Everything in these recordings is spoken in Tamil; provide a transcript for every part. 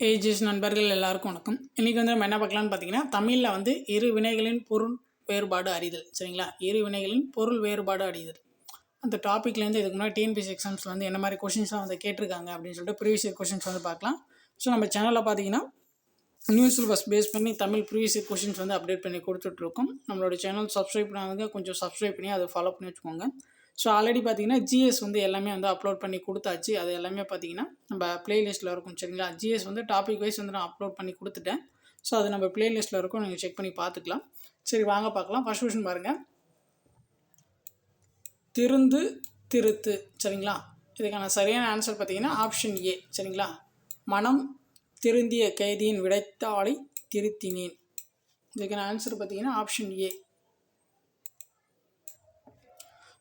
ஏஜிஸ் நண்பர்கள் எல்லாருக்கும் வணக்கம். இன்றைக்கி வந்து நம்ம என்ன பார்க்கலாம்னு பார்த்தீங்கன்னா தமிழில் வந்து இரு வினைகளின் பொருள் வேறுபாடு அறிதல் சரிங்களா? இரு வினைகளின் பொருள் வேறுபாடு அறிதல். அந்த டாப்பிக்லேருந்து இதுக்கு முன்னாடி டிஎன்பிசி எக்ஸாம்ஸில் வந்து என்ன மாதிரி கொஷின்ஸ்லாம் வந்து கேட்டிருக்காங்க அப்படின்னு சொல்லிட்டு ப்ரீவியஸ் இயர் கொஷின்ஸ் வந்து பார்க்கலாம். ஸோ நம்ம சேனலில் பார்த்தீங்கன்னா நியூ சிலபஸ் பேஸ் பண்ணி தமிழ் ப்ரீவியஸ் இயர் கொஷின்ஸ் வந்து அப்டேட் பண்ணி கொடுத்துட்ருக்கோம் நம்மளோட சேனல் சப்ஸ்கிரைப் பண்ணாதவங்க கொஞ்சம் சப்ஸ்கிரைப் பண்ணி அதை ஃபாலோ பண்ணி வச்சுக்கோங்க. ஸோ ஆல்ரெடி பார்த்தீங்கன்னா ஜிஎஸ் வந்து எல்லாமே வந்து அப்லோட் பண்ணி கொடுத்தாச்சு. அது எல்லாமே பார்த்தீங்கன்னா நம்ம ப்ளேலிஸ்ட்டில் இருக்கும் சரிங்களா? ஜிஎஸ் வந்து டாபிக் வைஸ் வந்து நான் அப்லோட் பண்ணி கொடுத்துட்டேன். ஸோ அது நம்ம ப்ளேலிஸ்ட்டில் இருக்கும். நீங்கள் செக் பண்ணி பார்த்துக்கலாம் சரி வாங்க பார்க்கலாம் ஃபர்ஸ்ட் கொஷின் பாருங்கள் திருந்து திருத்து சரிங்களா? இதுக்கான சரியான ஆன்சர் பார்த்தீங்கன்னா ஆப்ஷன் ஏ சரிங்களா? மனம் திருந்திய கைதியின் விடைத்தாளை திருத்தினேன். இதுக்கான ஆன்சர் பார்த்தீங்கன்னா ஆப்ஷன் ஏ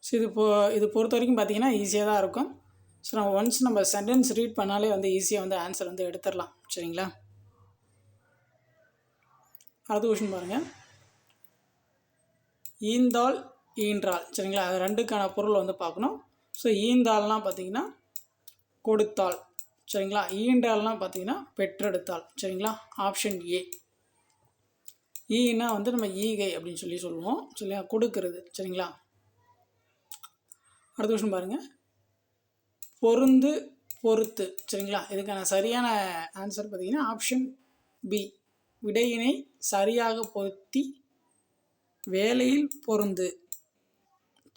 ஸோ இது பொ இது பொறுத்த வரைக்கும் பார்த்தீங்கன்னா ஈஸியாக தான் இருக்கும். ஸோ நம்ம ஒன்ஸ் நம்ம சென்டென்ஸ் ரீட் பண்ணாலே வந்து ஈஸியாக வந்து ஆன்சர் வந்து எடுத்துடலாம். சரிங்களா? அடுத்த கொஷின் பாருங்கள் ஈந்தாள் ஈன்றாள் சரிங்களா? அது ரெண்டுக்கான பொருள் வந்து பார்க்கணும். ஸோ ஈந்தாள்லாம் பார்த்தீங்கன்னா கொடுத்தாள். சரிங்களா? ஈன்றால்லாம் பார்த்தீங்கன்னா பெற்றெடுத்தாள். சரிங்களா? ஆப்ஷன் ஏ ஈனா வந்து நம்ம ஈகை அப்படின்னு சொல்லி சொல்லுவோம். சரிங்களா? கொடுக்கறது. சரிங்களா? அடுத்த கொஷின் பாருங்கள் பொருந்து பொறுத்து. சரிங்களா? இதுக்கான சரியான ஆன்சர் பார்த்தீங்கன்னா ஆப்ஷன் பி விடையினை சரியாக பொருத்தி வேலையில் பொருந்து.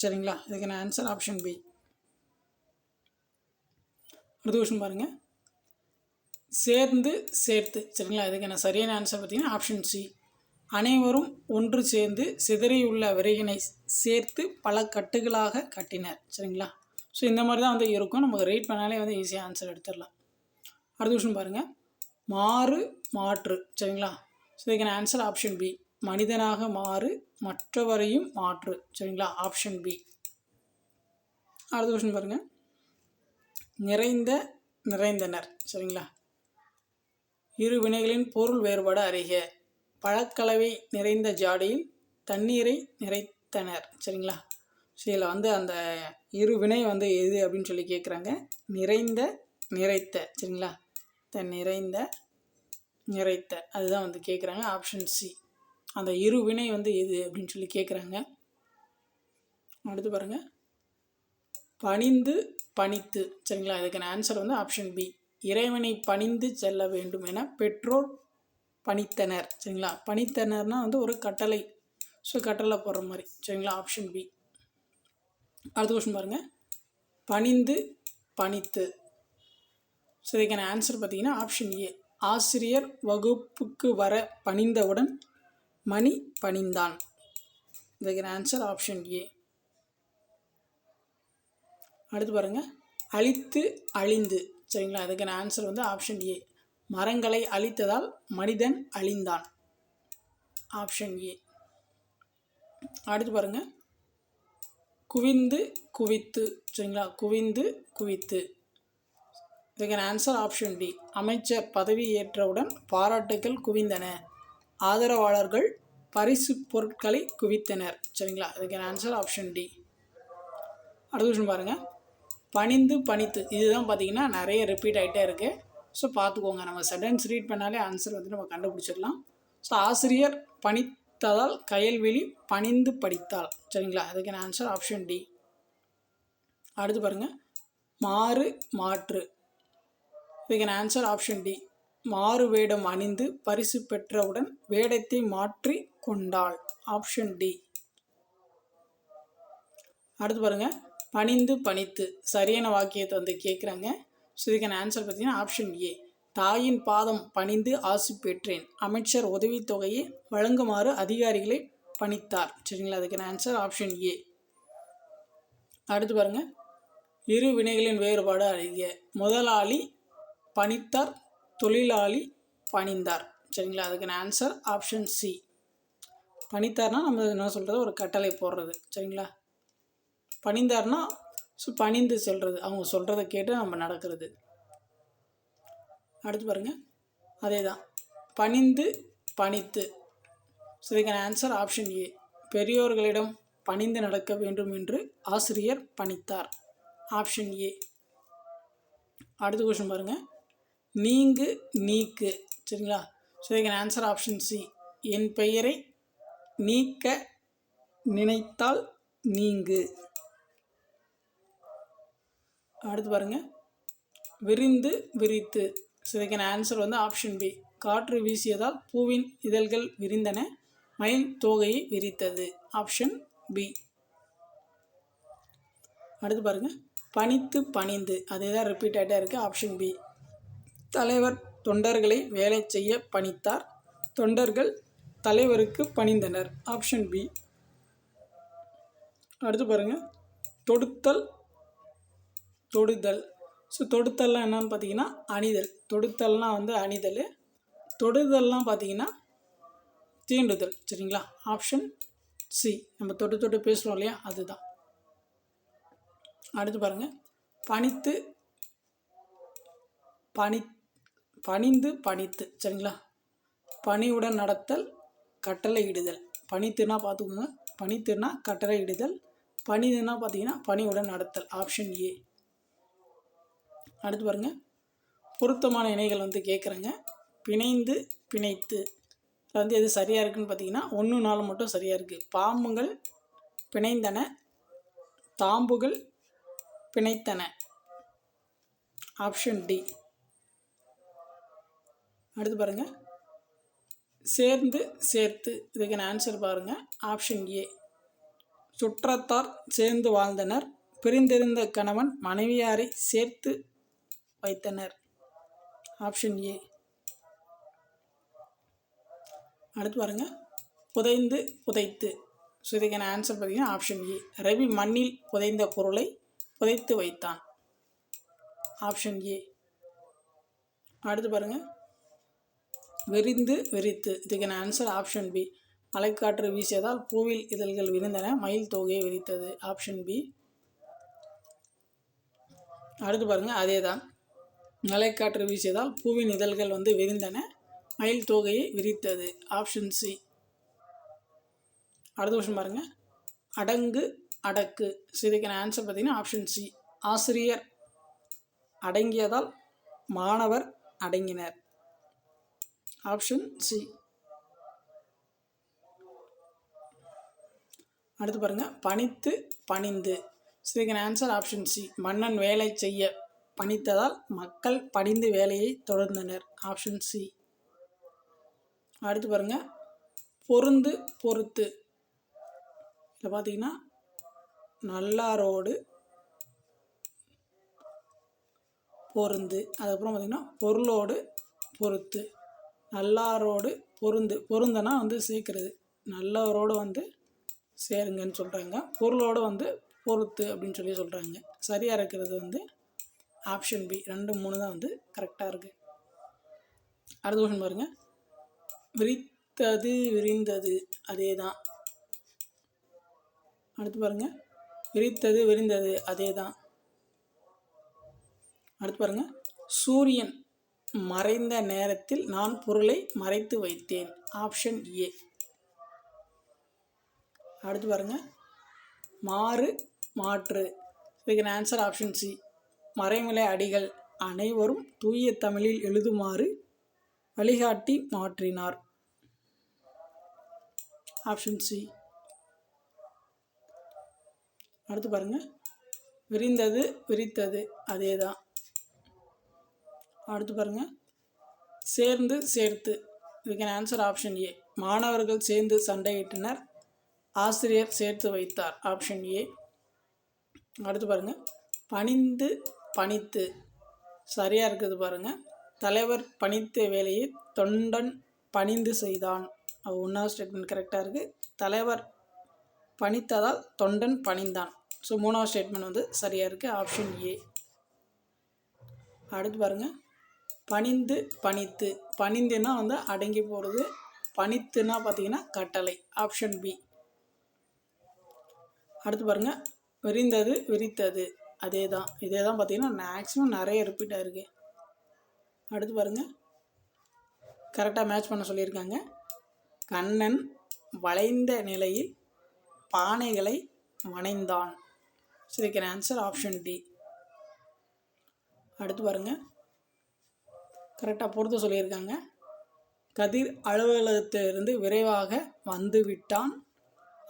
சரிங்களா? இதுக்கான ஆன்சர் ஆப்ஷன் பி அடுத்த கொஷின் பாருங்கள் சேர்ந்து சேர்த்து. சரிங்களா? இதுக்கான சரியான ஆன்சர் பார்த்தீங்கன்னா ஆப்ஷன் சி அனைவரும் ஒன்று சேர்ந்து சிதறியுள்ள விரைகினை சேர்த்து பல கட்டுகளாக கட்டினர். சரிங்களா? ஸோ இந்த மாதிரி தான் வந்து இருக்கும். நமக்கு ரீட் பண்ணாலே வந்து ஈஸியாக ஆன்சர் எடுத்துடலாம். அடுத்த கொஷின் பாருங்கள் மாறு மாற்று. சரிங்களா? ஸோ இதுக்கான ஆன்சர் ஆப்ஷன் பி மனிதனாக மாறு மற்றவரையும் மாற்று. சரிங்களா? ஆப்ஷன் பி அடுத்த கொஷின் பாருங்கள் நிறைந்த நிறைந்தனர். சரிங்களா? இரு வினைகளின் பொருள் வேறுபாடு அறிக. பழக்கலவை நிறைந்த ஜாடியில் தண்ணீரை நிறைத்தனர். சரிங்களா? ஸோ இதில் வந்து அந்த இரு வினை வந்து எது அப்படின்னு சொல்லி கேட்குறாங்க. நிறைந்த நிறைத்த. சரிங்களா? த நிறைந்த நிறைத்த. அதுதான் வந்து கேட்குறாங்க. ஆப்ஷன் சி அந்த இரு வினை வந்து எது அப்படின்னு சொல்லி கேட்குறாங்க. அடுத்து பாருங்கள் பணிந்து பணித்து. சரிங்களா? இதுக்கான ஆன்சர் வந்து ஆப்ஷன் பி இறைவனை பணிந்து செல்ல வேண்டும் என பெற்றோர் பணித்தனர் சரிங்களா? பணித்தனர்னா வந்து ஒரு கட்டளை. ஸோ கட்டளை போடுற மாதிரி சரிங்களா? ஆப்ஷன் பி அடுத்த கொஸ்டின் பாருங்கள் பணிந்து பணித்து. ஸோ இதுக்கான ஆன்சர் பார்த்தீங்கன்னா ஆப்ஷன் ஏ ஆசிரியர் வகுப்புக்கு வர பணிந்தவுடன் மணி பணிந்தான். இதுக்கான ஆன்சர் ஆப்ஷன் ஏ அடுத்து பாருங்கள் அழித்து அழிந்து சரிங்களா? அதுக்கான ஆன்சர் வந்து ஆப்ஷன் ஏ மரங்களை அழித்ததால் மனிதன் அழிந்தான். ஆப்ஷன் ஏ அடுத்து பாருங்க. குவிந்து குவித்து. சரிங்களா? குவிந்து குவித்து. இதுக்கான ஆன்சர் ஆப்ஷன் டி அமைச்சர் பதவி ஏற்றவுடன் பாராட்டுகள் குவிந்தன. ஆதரவாளர்கள் பரிசு பொருட்களை குவித்தனர். சரிங்களா? இதுக்கான ஆன்சர் ஆப்ஷன் டி அடுத்த விஷயம் பாருங்கள் பணிந்து பணித்து. இதுதான் பார்த்தீங்கன்னா நிறைய ரிப்பீட் ஆகிட்டே இருக்குது ஸோ பார்த்துக்கோங்க நம்ம சென்டென்ஸ் ரீட் பண்ணாலே ஆன்சர் வந்து நம்ம கண்டுபிடிச்சிடலாம். ஸோ ஆசிரியர் பணித்ததால் கயல்வெளி பணிந்து படித்தாள். சரிங்களா? அதுக்கான ஆன்சர் ஆப்ஷன் டி அடுத்து பாருங்கள் மாறு மாற்று. இதுக்கான ஆன்சர் ஆப்ஷன் டி மாறு வேடம் அணிந்து பரிசு பெற்றவுடன் வேடத்தை மாற்றி கொண்டாள். ஆப்ஷன் டி அடுத்து பாருங்கள் பணிந்து பணித்து. சரியான வாக்கியத்தை வந்து கேட்குறாங்க ஸோ இதுக்கான ஆன்சர் பார்த்தீங்கன்னா ஆப்ஷன் ஏ தாயின் பாதம் பணிந்து ஆசி பெற்றேன். அமைச்சர் உதவித்தொகையை வழங்குமாறு அதிகாரிகளை பணித்தார். சரிங்களா? அதுக்கான ஆன்சர் ஆப்ஷன் ஏ அடுத்து பாருங்கள் இரு வினைகளின் வேறுபாடு அறிக. முதலாளி பணித்தார் தொழிலாளி பணிந்தார். சரிங்களா? அதுக்கான ஆன்சர் ஆப்ஷன் சி பணித்தார்னா நம்ம என்ன சொல்கிறது ஒரு கட்டளை போடுறது. சரிங்களா? பணிந்தார்னா ஸோ பணிந்து செல்வது அவங்க சொல்கிறத கேட்டு நம்ம நடக்கிறது. அடுத்து பாருங்கள் அதே தான் பணிந்து பணித்து. ஸோ இதுக்கான ஆன்சர் ஆப்ஷன் ஏ பெரியோர்களிடம் பணிந்து நடக்க வேண்டும் என்று ஆசிரியர் பணித்தார். ஆப்ஷன் ஏ அடுத்த கொஷின் பாருங்கள் நீங்கு நீக்கு. சரிங்களா? ஸோ இதுக்கான ஆன்சர் ஆப்ஷன் சி என் பெயரை நீக்க நினைத்தால் நீங்கு. அடுத்து பாருங்கள் விரிந்து விரித்து. ஸோ இதுக்கான ஆன்சர் வந்து ஆப்ஷன் பி காற்று வீசியதால் பூவின் இதழ்கள் விரிந்தன. மயில் தோகையை விரித்தது. ஆப்ஷன் பி அடுத்து பாருங்கள் பணித்து பணிந்து. அதே தான் ரிப்பீட் ஆகிட்டே இருக்குது ஆப்ஷன் பி தலைவர் தொண்டர்களை வேலை செய்ய பணித்தார். தொண்டர்கள் தலைவருக்கு பணிந்தனர். ஆப்ஷன் பி அடுத்து பாருங்க. தொடுத்தல் தொடுதல். ஸோ தொடுத்தல்லாம் என்னன்னு பார்த்தீங்கன்னா அணிதல். தொடுத்தல்னால் வந்து அணிதல். தொடுதல்லாம் பார்த்தீங்கன்னா தீண்டுதல். சரிங்களா? ஆப்ஷன் சி நம்ம தொட்டு தொட்டு பேசுகிறோம் இல்லையா? அதுதான். அடுத்து பாருங்கள் பணித்து பணி பணிந்து பணித்து. சரிங்களா? பணியுடன் நடத்தல் கட்டளை இடுதல். பணித்துனா பார்த்துக்கோங்க பணித்துனா கட்டளை இடுதல். பணிதுன்னா பார்த்தீங்கன்னா பணியுடன் நடத்தல். ஆப்ஷன் ஏ அடுத்து பாருங்க. பொருத்தமான இணைகள் வந்து கேட்குறேங்க பிணைந்து பிணைத்து. வந்து எது சரியாக இருக்குன்னு பார்த்தீங்கன்னா ஒன்று நாலு மட்டும் சரியாக இருக்குது பாம்புகள் பிணைந்தன தாம்புகள் பிணைத்தன. ஆப்ஷன் டி அடுத்து பாருங்கள் சேர்ந்து சேர்த்து. இதுக்கான ஆன்சர் பாருங்கள் ஆப்ஷன் ஏ சுற்றத்தார் சேர்ந்து வாழ்ந்தனர். பிரிந்திருந்த கணவன் மனைவியாரை சேர்த்து வைத்தனர். Option A. அடுத்து பாருங்க. புதைந்து புதைத்து. ஸோ இதுக்கான ஆன்சர் பார்த்தீங்கன்னா ஆப்ஷன் ஏ ரவி மண்ணில் புதைந்த பொருளை புதைத்து வைத்தான். ஆப்ஷன் ஏ அடுத்து பாருங்க. விரிந்து விரித்து. இதுக்கான ஆன்சர் ஆப்ஷன் பி மலைக்காற்று வீசியதால் பூவில் இதழ்கள் விரிந்தன மயில் தொகையை விரித்தது. ஆப்ஷன் பி அடுத்து பாருங்க. அதே தான் மலைக்காற்று வீசியதால் பூவின் இதழ்கள் வந்து விரிந்தன. மயில் தொகையை விரித்தது. ஆப்ஷன் சி அடுத்த வருஷம் பாருங்க. அடங்கு அடக்கு. ஸோ இதுக்கான ஆன்சர் பார்த்தீங்கன்னா ஆப்ஷன் சி ஆசிரியர் அடங்கியதால் மாணவர் அடங்கினர். ஆப்ஷன் சி அடுத்து பாருங்க. பணித்து பணிந்து. ஸோ இதுக்கான ஆன்சர் ஆப்ஷன் சி மன்னன் வேலை செய்ய பணித்ததால் மக்கள் பணிந்து வேலையை தொடர்ந்தனர். ஆப்ஷன் சி அடுத்து பாருங்க. பொருந்து பொறுத்து. இதில் பார்த்தீங்கன்னா நல்லாரோடு பொருந்து. அதுக்கப்புறம் பார்த்திங்கன்னா பொருளோடு பொறுத்து. நல்லாரோடு பொருந்து. பொருந்தனா வந்து சேர்க்கறது. நல்லவரோடு வந்து சேருங்கன்னு சொல்கிறாங்க பொருளோடு வந்து பொறுத்து அப்படின்னு சொல்லி சொல்கிறாங்க சரியாக இருக்கிறது வந்து ஆப்ஷன் பி. ரெண்டு மூணு தான் வந்து கரெக்டாக இருக்குது அடுத்த கொஷன் பாருங்கள் விரித்தது விரிந்தது அதே தான் அடுத்து பாருங்கள் விரித்தது விரிந்தது அதே தான் அடுத்து பாருங்கள் சூரியன் மறைந்த நேரத்தில் நான் பொருளை மறைத்து வைத்தேன். Option A. அடுத்து பாருங்க. மாறு மாற்று. இதுக்கு answer option C Maraimalai Adigal அனைவரும் தூய தமிழில் எழுதுமாறு வழிகாட்டி மாற்றினார். ஆப்ஷன் சி அடுத்து பாருங்க. விரிந்தது விரித்தது அதே தான் அடுத்து பாருங்க. சேர்ந்து சேர்த்து. இதுக்கான ஆன்சர் ஆப்ஷன் ஏ மாணவர்கள் சேர்ந்து சண்டையிட்டனர். ஆசிரியர் சேர்த்து வைத்தார். ஆப்ஷன் ஏ அடுத்து பாருங்க. பணிந்து பணித்து. சரியாக இருக்குது பாருங்கள் தலைவர் பணித்த வேலையை தொண்டன் பணிந்து செய்தான். அது ஒன்றாவது ஸ்டேட்மெண்ட் கரெக்டாக இருக்குது தலைவர் பணித்ததால் தொண்டன் பணிந்தான். ஸோ மூணாவது ஸ்டேட்மெண்ட் வந்து சரியாக இருக்குது ஆப்ஷன் ஏ அடுத்து பாருங்கள் பணிந்து பணித்து. பணிந்துன்னா வந்து அடங்கி போகிறது பணித்துன்னா பார்த்தீங்கன்னா கட்டளை. ஆப்ஷன் பி அடுத்து பாருங்கள் விரிந்தது விரித்தது. அதே தான் இதே தான் பார்த்தீங்கன்னா மேக்ஸிமம் நிறைய ரிப்பீட் இருக்குது அடுத்து பாருங்கள் கரெக்டாக மேட்ச் பண்ண சொல்லியிருக்காங்க. கண்ணன் வளைந்த நிலையில் பானைகளை வணைந்தான். ஸோ இதுக்கான ஆன்சர் ஆப்ஷன் டி அடுத்து பாருங்கள் கரெக்டாக பொறுத்த சொல்லியிருக்காங்க. கதிர் அலுவலகத்திலிருந்து விரைவாக வந்து விட்டான்.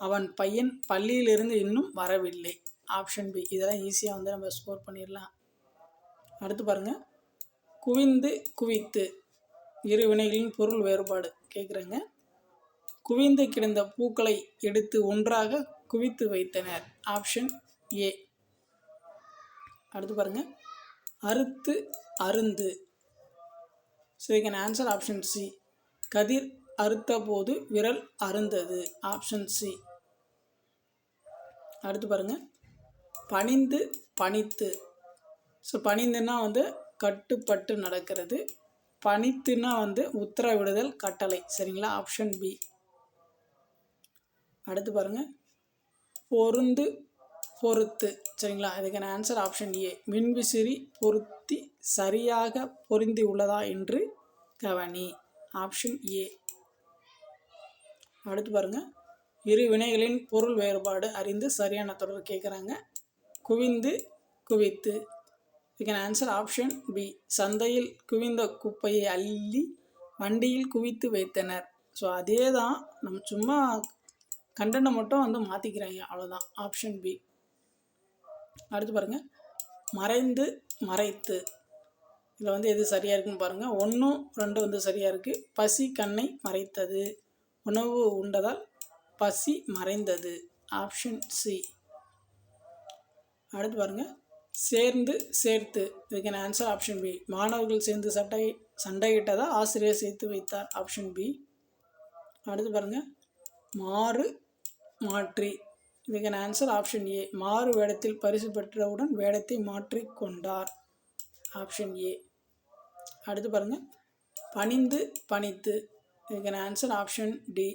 அவன் பையன் பள்ளியிலிருந்து இன்னும் வரவில்லை. ஆப்ஷன் பி இதெல்லாம் ஈஸியாக வந்து நம்ம ஸ்கோர் பண்ணிடலாம். அடுத்து பாருங்கள் குவிந்து குவித்து இரு வினைகளின் பொருள் வேறுபாடு கேட்குறேங்க குவிந்து கிடந்த பூக்களை எடுத்து ஒன்றாக குவித்து வைத்தனர். ஆப்ஷன் ஏ அடுத்து பாருங்கள் அறுத்து அருந்து. ஸோ கேன் ஆன்சர் ஆப்ஷன் சி கதிர் அறுத்த போது விரல் அருந்தது. ஆப்ஷன் சி அடுத்து பாருங்கள் பணிந்து பணித்து. ஸோ பணிந்துன்னா வந்து கட்டுப்பட்டு நடக்கிறது. பணித்துன்னா வந்து உத்தரவிடுதல் கட்டளை. சரிங்களா? ஆப்ஷன் பி அடுத்து பாருங்கள் பொருந்து பொறுத்து. சரிங்களா? இதுக்கான ஆன்சர் ஆப்ஷன் ஏ மின்விசிறி பொருத்தி சரியாக பொருந்தி உள்ளதா என்று கவனி. ஆப்ஷன் ஏ அடுத்து பாருங்கள் இரு வினைகளின் பொருள் வேறுபாடு அறிந்து சரியான தொடர் கேட்குறாங்க. குவிந்து குவித்து. கேன் ஆன்சர் ஆப்ஷன் பி சந்தையில் குவிந்த குப்பையை அள்ளி வண்டியில் குவித்து வைத்தனர். ஸோ அதே தான் நம்ம சும்மா கண்டனை மட்டும் வந்து மாற்றிக்கிறாங்க அவ்வளோதான் ஆப்ஷன் பி அடுத்து பாருங்கள் மறைந்து மறைத்து. இதில் வந்து எது சரியாக இருக்குன்னு பாருங்கள் ஒன்றும் ரெண்டு வந்து சரியாக இருக்குது பசி கண்ணை மறைத்தது. உணவு உண்டதால் பசி மறைந்தது. ஆப்ஷன் சி அடுத்து பாருங்கள் சேர்ந்து சேர்த்து. இதுக்கான ஆன்சர் ஆப்ஷன் பி மாணவர்கள் சேர்ந்து சட்டை சண்டையிட்டதா? ஆசிரியர் சேர்த்து வைத்தார். ஆப்ஷன் பி அடுத்து பாருங்கள் மாறு மாற்றி. இதுக்கான ஆன்சர் ஆப்ஷன் ஏ மாறு வேடத்தில் பரிசு பெற்றவுடன் வேடத்தை மாற்றி கொண்டார். ஆப்ஷன் ஏ அடுத்து பாருங்கள் பணிந்து பணித்து. இதுக்கான ஆன்சர் ஆப்ஷன் டி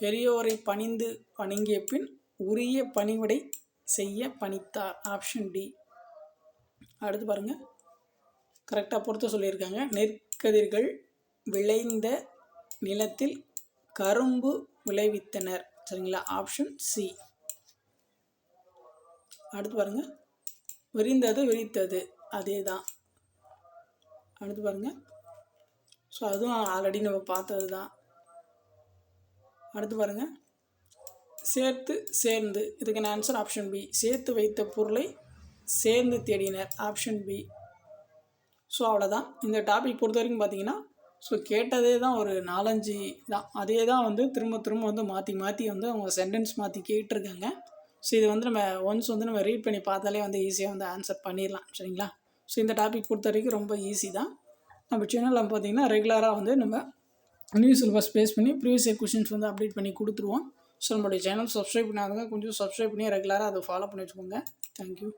பெரியோரை பணிந்து வணங்கிய பின் உரிய பணிவிடை செய்ய பணித்தார் ஆப்ஷன் டி அடுத்து பாருங்கள் கரெக்டாக பொறுத்த சொல்லியிருக்காங்க. நெற்கதிர்கள் விளைந்த நிலத்தில் கரும்பு விளைவித்தனர். சரிங்களா? ஆப்ஷன் சி அடுத்து பாருங்கள் விரிந்தது விரித்தது. அதே தான் அடுத்து பாருங்கள் ஸோ அதுவும் ஆல்ரெடி நம்ம பார்த்தது தான் அடுத்து பாருங்கள் சேர்த்து சேர்ந்து. இதுக்கான ஆன்சர் ஆப்ஷன் பி சேர்த்து வைத்த பொருளை சேர்ந்து தேடினர். ஆப்ஷன் பி ஸோ அவ்வளோதான் இந்த டாபிக் பொறுத்த வரைக்கும் பார்த்தீங்கன்னா ஸோ கேட்டதே தான் ஒரு நாலஞ்சு தான் அதே தான் வந்து திரும்ப திரும்ப வந்து மாற்றி மாற்றி வந்து அவங்க சென்டென்ஸ் மாற்றி கேட்டிருக்காங்க. ஸோ இது வந்து நம்ம ஒன்ஸ் வந்து நம்ம ரீட் பண்ணி பார்த்தாலே வந்து ஈஸியாக வந்து ஆன்சர் பண்ணிடலாம். சரிங்களா? ஸோ இந்த டாபிக் பொறுத்த வரைக்கும் ரொம்ப ஈஸி தான். நம்ம சேனலில் பார்த்தீங்கன்னா ரெகுலராக வந்து நம்ம நியூ சிலபஸ் பேஸ் பண்ணி ப்ரீவியஸ் இயர் கொஷின்ஸ் வந்து அப்டேட் பண்ணி கொடுத்துருவோம். ஸோ நம்மளுடைய சேனல் சப்ஸ்கிரைப் பண்ணாதவங்க கொஞ்சம் சப்ஸ்கிரைப் பண்ணி ரெகுலராக அதை ஃபாலோ பண்ணி வச்சுக்கோங்க. தேங்க்யூ